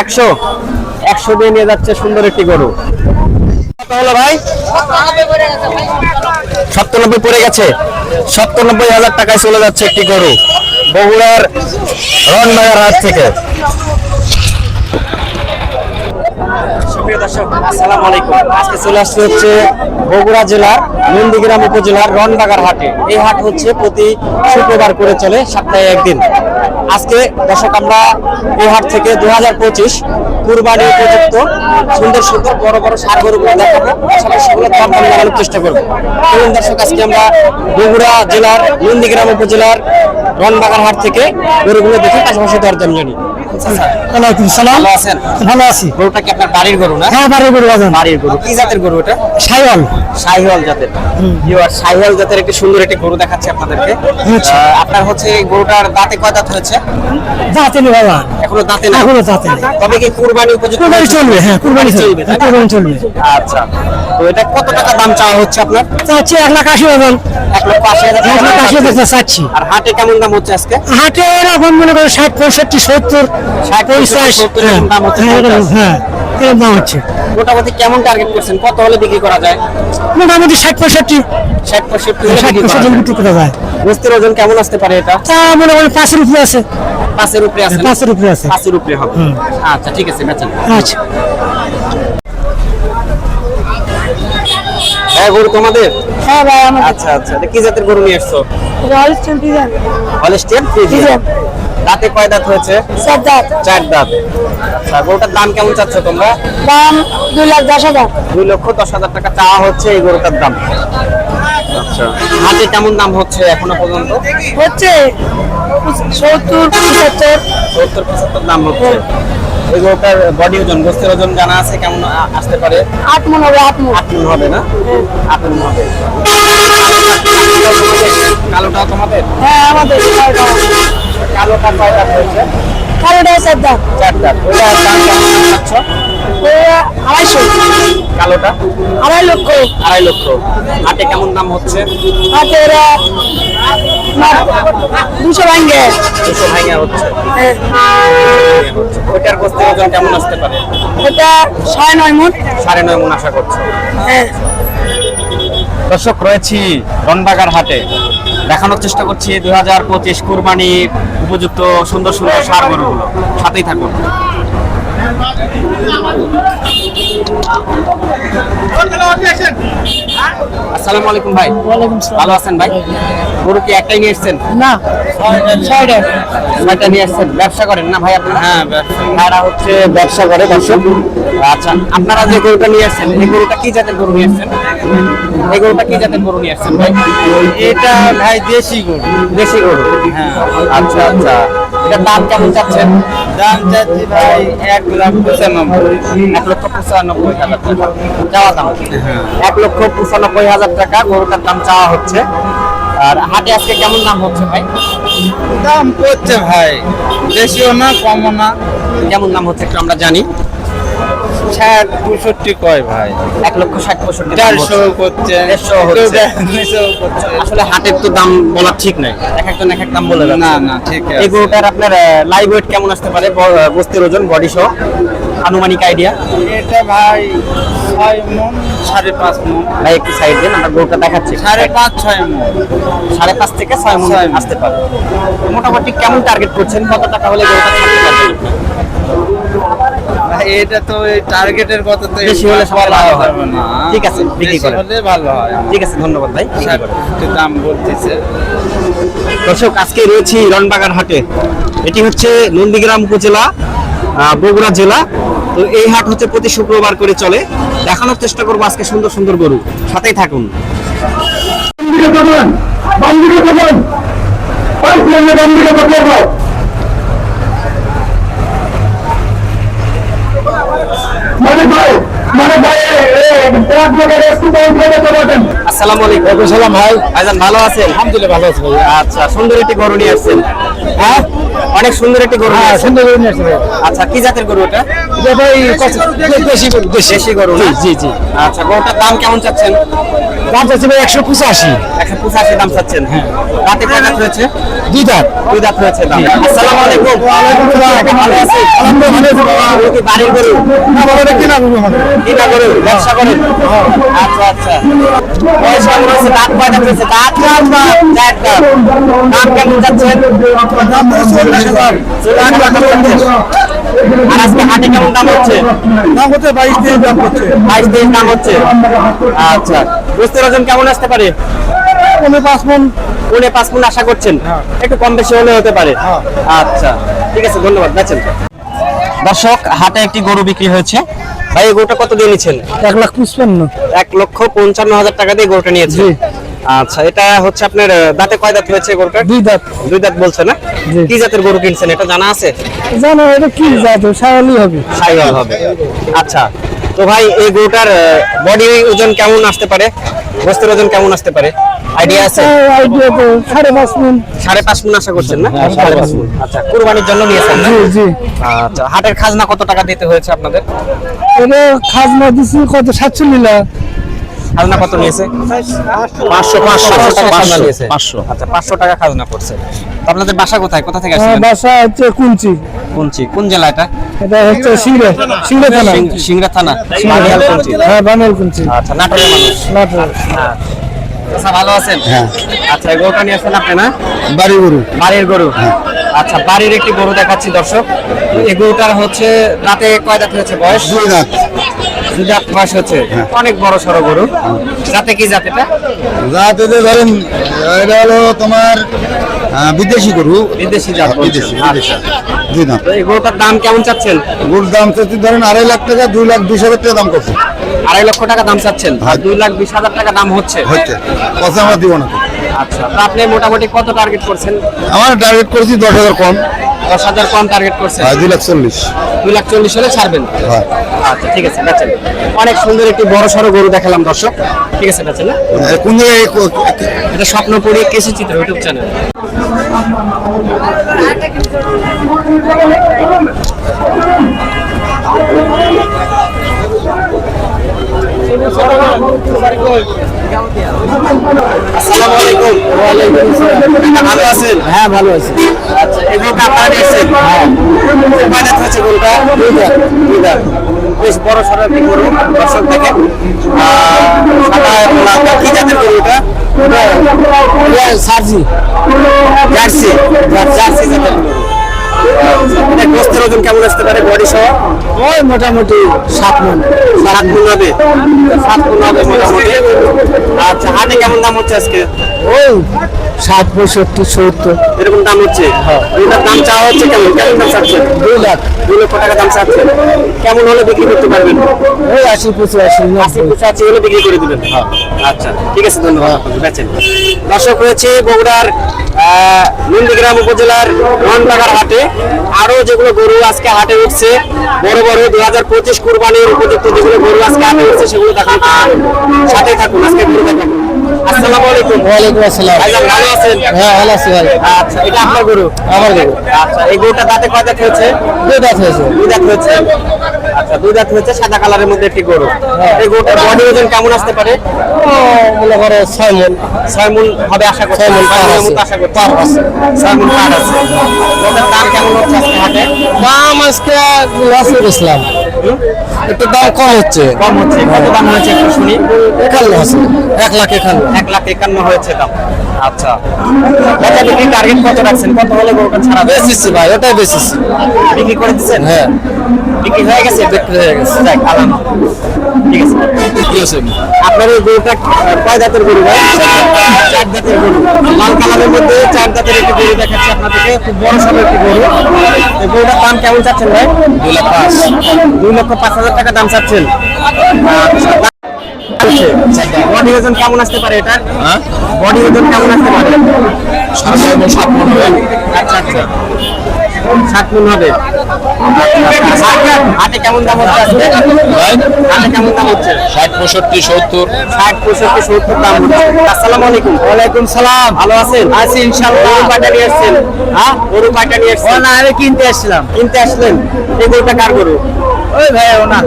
একশো একশো দিয়ে নিয়ে যাচ্ছে সুন্দর একটি গরু। হলো ভাই? সপ্তানব্বই পড়ে গেছে। সপ্তানব্বই হাজার টাকায় চলে যাচ্ছে একটি গরু। বগুড়ার রনবাজার হাট থেকে। সুপ্রিয় দর্শক, আসসালামু আলাইকুম। আজকে চলে আসছে হচ্ছে বগুড়া জেলার নন্দীগ্রাম উপজেলার রনবাগার হাটে। এই হাট হচ্ছে প্রতি শুক্রবার করে চলে সপ্তাহে একদিন। আজকে দর্শক, আমরা এই হাট থেকে দু হাজার পঁচিশ কুরবানি উপযুক্ত সুন্দর সুন্দর বড় বড় সার গরুগুলো দেখাবো। সবাই সেগুলো দাম দাম লাগানোর চেষ্টা করব। এবং দর্শক, আজকে আমরা বগুড়া জেলার নন্দীগ্রাম উপজেলার রনবাগার হাট থেকে গরুগুলো দেখে পাশাপাশি দরদাম জানি। সালাম। ভালো আছি। গরুটা কি আপনার বাড়ির গরু না? হ্যাঁ বাড়ি গরু বাজান। বাড়ির গরু। কি জাতের গরু এটা? সাইওয়াল। শাহিওয়াল জাতের। ভিউয়ার শাহিওয়াল জাতের একটি সুন্দর একটি গরু দেখাচ্ছি আপনাদেরকে। আপনার হচ্ছে গরুটার দাঁতে কয় দাঁত হয়েছে? বাবা এখনও দাঁতে না এখনও দাঁতে তবে কি কুরবানি উপযুক্ত কুরবানি চলবে হ্যাঁ কুরবানি চলবে কুরবানি চলবে। আচ্ছা। তো এটা কত টাকা দাম চাওয়া হচ্ছে আপনার? চাচ্ছি এক লাখ আশি হাজার। এক লক্ষ আশি হাজার এক লাখ আশি হাজার চাচ্ছি। আর হাটে কেমন দাম হচ্ছে আজকে? হাটে এখন মনে করো ষাট পঁয়ষট্টি সত্তর। হ্যাঁ এরকম দাম হচ্ছে, হ্যাঁ। হ্যাঁ এরকম দাম হচ্ছে। মোটামুটি কেমন টার্গেট করছেন? কত হলে বিক্রি করা যায়? মোটামুটি ষাট পঁয়ষট্টি। ষাট পঁয়ষট্টি ষাট পঁয়ষট্টি বিক্রি করা যায়। বস্তির ওজন কেমন আসতে পারে এটা? তা মনে করেন পাঁচের উপরে আছে। পাঁচের উপরে আছে পাঁচের উপরে আছে। পাঁচের উপরে হবে। আচ্ছা ঠিক আছে বেচেন। আচ্ছা। হ্যাঁ গরু তোমাদের হ্যাঁ ভাই আচ্ছা আচ্ছা। কি জাতের গরু নিয়ে এসছো হলস্টেন ফ্রিজিয়ান দাঁতে কয় দাঁত হয়েছে? সব দাঁত। চার দাঁত। আচ্ছা গরুটার দাম কেমন চাচ্ছ তোমরা? দাম দুই লাখ দশ হাজার। দুই লক্ষ দশ হাজার টাকা চাওয়া হচ্ছে এই গরুটার দাম। আচ্ছা হাটে কেমন দাম হচ্ছে এখনও পর্যন্ত? হচ্ছে সত্তর পঁচাত্তর। সত্তর পঁচাত্তর দাম হচ্ছে। এই গরুটার বডি ওজন গোস্তের ওজন জানা আছে কেমন আসতে পারে? আট মন হবে আট মন। আট মন হবে না? আট মন হবে। কালোটা তোমাদের? হ্যাঁ আমাদের কালোটা দাঁত হয়েছে? কালোটা চার দাম চার দাঁত ওইটার দাম কেমন আড়াইশো। কালোটা? আড়াই লক্ষ। আড়াই লক্ষ। হাটে কেমন দাম হচ্ছে? হাতে ওরা দুশো ভাঙ্গে। দুশো ভাঙা হচ্ছে। ওইটার গোস্তের ওজন কেমন আসতে পারে? ওটা সাড়ে নয় মন। সাড়ে নয় মন আশা করছে। হ্যাঁ। দর্শক রয়েছি রনবাগার হাটে। দেখানোর চেষ্টা করছি দুই হাজার পঁচিশ কুরবানি উপযুক্ত সুন্দর সুন্দর সার গরুগুলো। সাথেই থাকুন। আসসালামু আলাইকুম ভাই। ভালো আছেন ভাই? গরু কি একটাই নিয়ে এসছেন? না ছয়টা। ছয়টা নিয়ে আসছেন ব্যবসা করেন না ভাই আপনারা? হ্যাঁ ভাইরা হচ্ছে ব্যবসা করে দর্শক। আচ্ছা আপনারা যে গরুটা নিয়ে আসছেন এই গরুটা কি জাতের গরু নিয়ে আসছেন এই গরুটা কি জাতের গরু নিয়ে আসছেন ভাই? এটা ভাই দেশি গরু। দেশি গরু। হ্যাঁ। আচ্ছা আচ্ছা। এটার দাম কেমন চাচ্ছেন? দাম চাচ্ছি ভাই এক লাখ পঁচানব্বই। এক লক্ষ পঁচানব্বই হাজার টাকা। চাওয়া দাম। এক লক্ষ পঁচানব্বই হাজার টাকা গরুটার দাম চাওয়া হচ্ছে। আর হাটে আজকে কেমন দাম হচ্ছে ভাই? দাম করছে ভাই। বেশিও না কমও না। কেমন দাম হচ্ছে একটু আমরা জানি। ষাট পঁয়ষট্টি কয় ভাই? এক লক্ষ ষাট পঁয়ষট্টি চারশো করছে। দেড়শো হচ্ছে। আসলে হাটের তো দাম বলা ঠিক নাই। এক একজন এক এক দাম বলে না না ঠিক এই গরুটার আপনার লাইভ ওয়েট কেমন আসতে পারে? বস্তির ওজন বডি সহ? আনুমানিক আইডিয়া এটা ভাই ছয় মন সাড়ে পাঁচ মন। ভাই একটু সাইড দেন আমরা গরুটা দেখাচ্ছি। সাড়ে পাঁচ ছয় মন। সাড়ে পাঁচ থেকে ছয় মন। আসতে পারে। মোটামুটি কেমন টার্গেট করছেন? কত টাকা হলে গরুটা পারবেন এটা তো টার্গেটের কথা তো বেশি হলে সবার ভালো হয়। না। ঠিক আছে, বিক্রি করেন। হলে ভালো হয়। ঠিক আছে ধন্যবাদ ভাই। একটু দাম বলতেছে। দর্শক আজকে রয়েছি রনবাগান হাটে। এটি হচ্ছে নন্দীগ্রাম উপজেলা বগুড়া জেলা। তো এই হাট হচ্ছে প্রতি শুক্রবার করে চলে। দেখানোর চেষ্টা করব আজকে সুন্দর সুন্দর গরু। সাথেই থাকুন। আসসালামু আলাইকুম। সালাম ভাই। ভাইজান ভালো আছেন? আলহামদুলিল্লাহ ভালো আছি আচ্ছা সুন্দর একটি গরু নিয়ে আসছেন। হ্যাঁ? অনেক সুন্দর একটি গরু হ্যাঁ সুন্দর নিয়ে আচ্ছা কি জাতের গরু এটা? এটা ভাই দেশি গরু দেশি। দেশি গরু জি জি। আচ্ছা গরুটার দাম কেমন চাচ্ছেন? দাম চাচ্ছি ভাই একশো পঁচাশি। একশো পঁচাশি দাম চাচ্ছেন। হ্যাঁ। রাতে কয় দাঁত হয়েছে দুই দাঁত। দুই দাঁত হয়েছে দাম। আসসালামু আলাইকুম। ভালো আছি। আপনি বাড়ির গরু? কিনা গরু? ব্যবসা করেন? আচ্ছা আচ্ছা। বয়স কেমন হয়েছে দাঁত কয় দাঁত হয়েছে দাঁত চার দাঁত? দাঁত। দাম কেমন যাচ্ছেন চল্লিশ হাজার আর আজকে হাটে কেমন দাম হচ্ছে? দাম হচ্ছে বাইশ দিয়ে দাম করছে বাইশ দিন দাম হচ্ছে। আচ্ছা। বুঝতে ওজন কেমন আসতে পারে? পনেরো পাঁচ মন। পৌনে পাঁচ মন আশা করছেন? একটু কম বেশি হলে হতে পারে। আচ্ছা ঠিক আছে ধন্যবাদ বেচেন দর্শক হাটে একটি গরু বিক্রি হয়েছে। ভাই এই গরুটা কত দিয়ে নিচ্ছেন? এক লাখ পঁচপান্ন। এক লক্ষ পঞ্চান্ন হাজার টাকা দিয়ে গরুটা নিয়েছে আচ্ছা এটা হচ্ছে আপনার দাঁতে কয় দাঁত হয়েছে গরুটা দুই দাঁত। দুই দাঁত বলছে না। কি জাতের গরু কিনছেন? এটা জানা আছে? জানো এটা কি জাত? সায়ালি হবে। সাইওয়াল হবে। আচ্ছা তো ভাই এই গরুটার বডি ওজন কেমন আসতে পারে? বস্তুর ওজন কেমন আসতে পারে? আইডিয়া আছে? আইডিয়া তো। সাড়ে পাঁচ মন। সাড়ে পাঁচ মন আশা করছেন না? সাড়ে পাঁচ মণ। আচ্ছা কুরবানির জন্য নিয়েছেন জি জি। আচ্ছা হাটের খাজনা কত টাকা দিতে হয়েছে আপনাদের? এটা খাজনা দিছি কত? সাতচল্লিশ লাখ। খাজনা কত নিয়েছে? পাঁচশো পাঁচশো খাজনা নিয়েছে। পাঁচশো। আচ্ছা পাঁচশো টাকা খাজনা পড়ছে আপনাদের বাসা কোথায়? কোথা থেকে আসছেন বাসা হচ্ছে কুঞ্চি। কুঞ্চি কোন জেলা এটা? এটা হচ্ছে সিংড়া সিংড়া থানা। সিং- সিংড়া থানা। বানিয়াল হ্যাঁ কুঞ্চি আচ্ছা নাটোরের মানুষ। নাটোর আচ্ছা ভালো আছেন? হ্যাঁ। আচ্ছা গরুটা নিয়ে আসছেন আপনি না? বাড়ি গরু। বাড়ির গরু। আচ্ছা বাড়ির একটি গরু দেখাচ্ছি দর্শক। এই গরুটার হচ্ছে রাতে কয় দাঁত হয়েছে বয়স? দুই দাঁত দুই দাঁত বয়স হচ্ছে। অনেক বড় সড়ো গরু। রাতে কি জাত এটা? রাত এতে ধরেন এটা হলো তোমার বিদেশি গরু। বিদেশি জাত বিদেশি বিদেশি। গরুটার দাম কেমন চাচ্ছেন? গরুর দাম চাচ্ছি ধরেন আড়াই লাখ টাকা দুই লাখ হাজার টাকা দাম করছে। আড়াই লক্ষ টাকা দাম চাচ্ছেন? আর হ্যাঁ। দুই লাখ বিশ হাজার টাকা দাম হচ্ছে। হচ্ছে। কথা আমার দিব না। আচ্ছা তা আপনি মোটামুটি কত টার্গেট করছেন? আমার টার্গেট করেছি দশ হাজার কম। দশ হাজার কম টার্গেট করছেন? আর দুই লাখ চল্লিশ। দুই লাখ চল্লিশ হলে ছাড়বেন? হ্যাঁ। আচ্ছা ঠিক আছে বেচেন। অনেক সুন্দর একটি বড় সড়ো গরু দেখালাম দর্শক। ঠিক আছে বেচেন না এ, কোন জায়গায় এটা স্বপ্নপুরি কৃষি চিত্র ইউটিউব চ্যানেল আসসালামু আলাইকুম ভালো আছেন হ্যাঁ আচ্ছা এই আপনারা নিয়েছেন হ্যাঁ কয় দাঁত হয়েছে গরুটা দুই দাঁত দুই দাঁত বেশ বড় সড়ো একটি গরু দর্শক দেখেন আহ, সাদা এবং লাল দাঁত। কি জাতের গরু এটা সার্জি কেমন আসতে পারে বডি সহ? ওই মোটামুটি সাত মন। সাত গুণ হবে? সাত মন হবে মোটামুটি। আচ্ছা হাটে কেমন দাম হচ্ছে আজকে? ওই ষাট পঁয়ষট্টি সত্তর এরকম দাম হচ্ছে? এটার দাম চাওয়া হচ্ছে কেমন? কেমন দাম চাচ্ছেন? দুই লাখ। দুই লক্ষ টাকা দাম চাচ্ছেন। কেমন হলে বিক্রি করতে পারবেন? ওই আশি পঁচাশি আশি পঁচাশি হলে বিক্রি করে দিবেন? আচ্ছা ঠিক আছে ধন্যবাদ। বেচেন। দর্শক রয়েছে বগুড়ার নন্দীগ্রাম উপজেলার রনবাগার হাটে। আরও যেগুলো গরু আজকে হাটে উঠছে বড় বড় দু হাজার পঁচিশ কুরবানির উপযুক্ত যেগুলো গরু আজকে হাটে উঠছে সেগুলো দেখানো। সাথে থাকুন আজকে গরু দেখাবো আসসালামু আলাইকুম। ওয়ালাইকুম আসসালাম। ভাইজান ভালো আছেন? হ্যাঁ ভালো আছি ভাই। আচ্ছা এটা আপনার গরু? আমার গরু। আচ্ছা এই গরুটা দাঁতে কয় দাঁত হয়েছে? দুই দাঁত হয়েছে। দুই দাঁত হয়েছে? আচ্ছা দুই দাঁত হয়েছে সাদা কালারের মধ্যে একটি গরু। এই গরুটার বডি ওজন কেমন আসতে পারে? মনে করো ছয় মন। ছয় মন হবে আশা করছি। ছয় মণ পার আছে। আশা করছি। ছয় মন পার আছে। ওটার দাম কেমন হচ্ছে আজকে হাটে? দাম আজকে লসে বেচলাম একটু দাম কম হচ্ছে। কম হচ্ছে কত দাম হয়েছে একটু শুনি। একান্ন হচ্ছে। এক লাখ একান্ন। এক লাখ একান্ন হয়েছে দাম। আচ্ছা। বেচা বিক্রি টার্গেট কত রাখছেন? কত হলে গরুটা ছাড়া বেচেছি ভাই ওটাই বেচেছি। বিক্রি করে দিচ্ছেন? হ্যাঁ। বিক্রি হয়ে গেছে? বিক্রি হয়ে গেছে। দেখ আলহামদুলিল্লাহ ঠিক আছে। কি আছে। আপনার এই গরুটা কয় দাঁতের গরু ভাই? চার দাঁতের গরু। লাল কালারের মধ্যে চার দাঁতের একটি গরু দেখাচ্ছি আপনাদেরকে। খুব বড় সড়ো একটি গরু। এই গরুটার দাম কেমন চাচ্ছেন ভাই? দুই লাখ পাঁচ। দুই লক্ষ পাঁচ হাজার টাকা দাম চাচ্ছেন। বডি ওজন কেমন আসতে পারে এটা? বডি ওজন কেমন আসতে পারে? সাত মন আচ্ছা আচ্ছা। সাত মন হবে। হাটে কেমন দাম হচ্ছে হাটে কেমন দাম হচ্ছে? ষাট পঁয়ষট্টি সত্তর। ষাট পঁয়ষট্টি সত্তর দাম হচ্ছে। আসসালামু আলাইকুম। ওয়ালাইকুম সালাম। ভালো আছেন? আছি ইনশাআল্লাহ। গরু পাটা নিয়ে আসছেন। হ্যাঁ? গরু পাটা নিয়ে আসছেন না আমি কিনতে আসছিলাম। কিনতে আসলেন? এই গরুটা কার গরু? ওই ভাই ওনা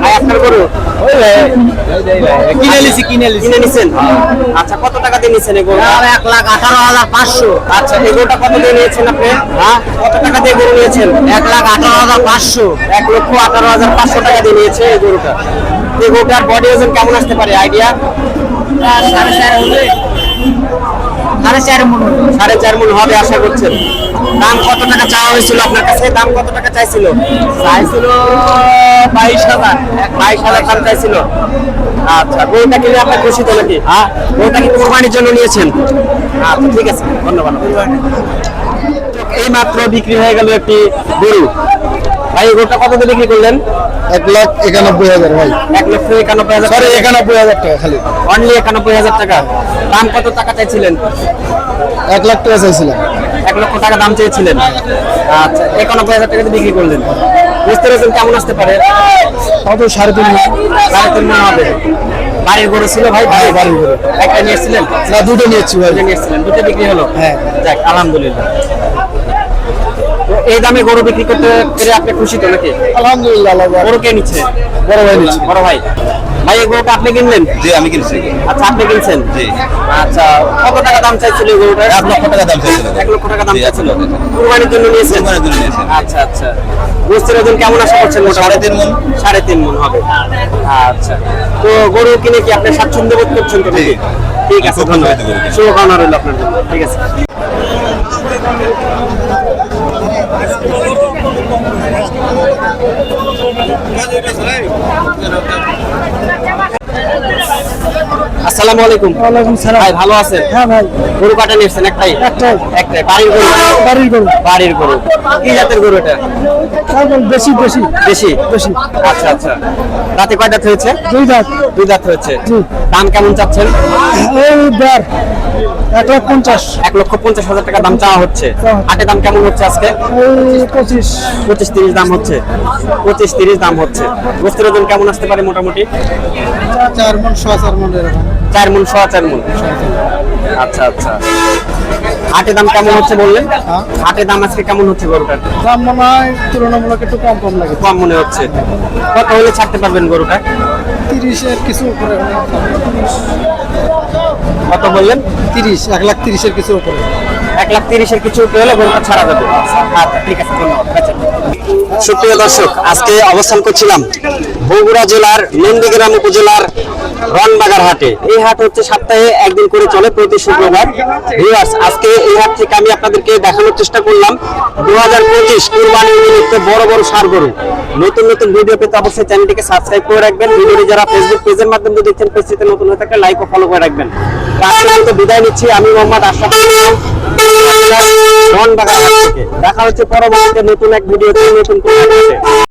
ভাই আপনার গরু? ওই ভাই। কিনে নিছি কিনে নিছি। কিনে নিছেন? আচ্ছা কত টাকা দিয়ে নিছেন এই গরুটা? এক লাখ আঠারো হাজার পাঁচশো। আচ্ছা এই কত দিয়ে নিয়েছেন আপনি? হ্যাঁ। কত টাকা দিয়ে গরু নিয়েছেন? এক লাখ আঠারো হাজার পাঁচশো। এক লক্ষ আঠারো হাজার পাঁচশো টাকা দিয়ে নিয়েছে এই গরুটা। এই গরুটার বডি ওজন কেমন আসতে পারে? আইডিয়া সাড়ে চার হবে সাড়ে চার মন সাড়ে চার মন হবে আশা করছেন। দাম কত টাকা চাওয়া হয়েছিল আপনার কাছে? দাম কত টাকা চাইছিল? চাইছিল বাইশ হাজার। বাইশ হাজার দাম চাইছিল। আচ্ছা গরুটা কিনে আপনার খুশি তো নাকি? হ্যাঁ? গরুটা কি কোরবানির জন্য নিয়েছেন? আচ্ছা ঠিক আছে। ধন্যবাদ। এই মাত্র বিক্রি হয়ে গেল একটি গরু। ভাই এই গরুটা কত দিয়ে বিক্রি করলেন? এক লাখ একানব্বই হাজার ভাই। এক লক্ষ একানব্বই হাজার সরি একানব্বই হাজার টাকা খালি। অনলি একানব্বই হাজার টাকা। দাম কত টাকা চাইছিলেন? এক লাখ টাকা চাইছিলাম। এক লক্ষ টাকা দাম চেয়েছিলেন আচ্ছা একানব্বই হাজার টাকাতে বিক্রি করলেন। বুঝতে পেরেছেন কেমন আসতে পারে? কত সাড়ে তিন সাড়ে তিন হবে। বাড়ির গরু ছিল ভাই? বাড়ির বাড়ির গরু। একটা নিয়ে এসেছিলেন? না দুটো নিয়েছি ভাই। দুটো নিয়ে দুটো বিক্রি হলো? হ্যাঁ। যাক আলহামদুলিল্লাহ। এই দামে গরু বিক্রি করতে পেরে আপনি খুশি তো নাকি? আলহামদুলিল্লাহ গরু কে নিচ্ছে? বড় ভাই নিচ্ছে। বড় ভাই। ভাই এই গরুটা আপনি কিনলেন? জি আমি কিনছি। আচ্ছা আপনি কিনছেন? জি। আচ্ছা কত টাকা দাম চাইছিল এই গরুটা এক লক্ষ টাকা দাম চাইছিল। এক লক্ষ টাকা দাম চাইছিল। কুরবানির জন্য নিয়েছেন? কুরবানির জন্য নিয়েছেন। আচ্ছা আচ্ছা। গোস্তের ওজন কেমন আশা করছেন? সাড়ে তিন মণ। সাড়ে তিন মন হবে। আচ্ছা। তো গরু কিনে কি আপনি স্বাচ্ছন্দ্য বোধ করছেন তো ঠিক আছে ধন্যবাদ। শুভকামনা রইল আপনার জন্য। ঠিক আছে। Gracias. আসসালামু আলাইকুম। ওয়ালাইকুম সালাম। ভাই ভালো আছেন? হ্যাঁ ভাই। গরু কাটা নিয়েছেন একটাই? একটাই। একটাই। বাড়ির গরু? বাড়ির গরু। বাড়ির গরু। কি জাতের গরু এটা? বেশি বেশি বেশি বেশি আচ্ছা আচ্ছা। রাতে কয় দাঁত হয়েছে? দুই দাঁত। দুই দাঁত হয়েছে। দাম কেমন চাচ্ছেন? এই এক লাখ পঞ্চাশ। এক লক্ষ পঞ্চাশ হাজার টাকা দাম চাওয়া হচ্ছে। হাটে দাম কেমন হচ্ছে আজকে? পঁচিশ। পঁচিশ তিরিশ দাম হচ্ছে। পঁচিশ তিরিশ দাম হচ্ছে। গোস্তের ওজন কেমন আসতে পারে মোটামুটি? চার মন সোয়া চার মন এরকম। চার মন সোয়া চার মন আচ্ছা আচ্ছা। হাটে দাম কেমন হচ্ছে বললেন? হ্যাঁ। হাটে দাম আজকে কেমন হচ্ছে গরুটার? দাম মনে হয় তুলনামূলক একটু কম কম লাগে। কম মনে হচ্ছে। কত হলে ছাড়তে পারবেন গরুটা? তিরিশের কিছু উপরে। কত বললেন? তিরিশ এক লাখ তিরিশের কিছু উপরে। এক লাখ তিরিশের কিছু উপরে হলে গরুটা ছাড়া যাবে। আচ্ছা ঠিক আছে ধন্যবাদ। আচ্ছা। সুপ্রিয় দর্শক আজকে অবস্থান করছিলাম বগুড়া জেলার, নন্দীগ্রাম উপজেলার রনবাগার হাটে। এই হাট হচ্ছে সপ্তাহে একদিন করে চলে প্রতি শুক্রবার। ভিউয়ার্স আজকে এই হাট থেকে আমি আপনাদেরকে দেখানোর চেষ্টা করলাম দু হাজার পঁচিশ কুরবানি উপলক্ষে বড় বড় সার গরু। নতুন নতুন ভিডিও পেতে অবশ্যই চ্যানেলটিকে সাবস্ক্রাইব করে রাখবেন। ভিডিওটি যারা ফেসবুক পেজের মাধ্যমে দেখছেন পেজটিতে নতুন হয়ে থাকলে লাইক ও ফলো করে রাখবেন। তো বিদায় নিচ্ছি। আমি মোহাম্মদ আশরাফ রনবাগার হাট থেকে। দেখা হচ্ছে পরবর্তীতে নতুন এক ভিডিওতে নতুন হাটে।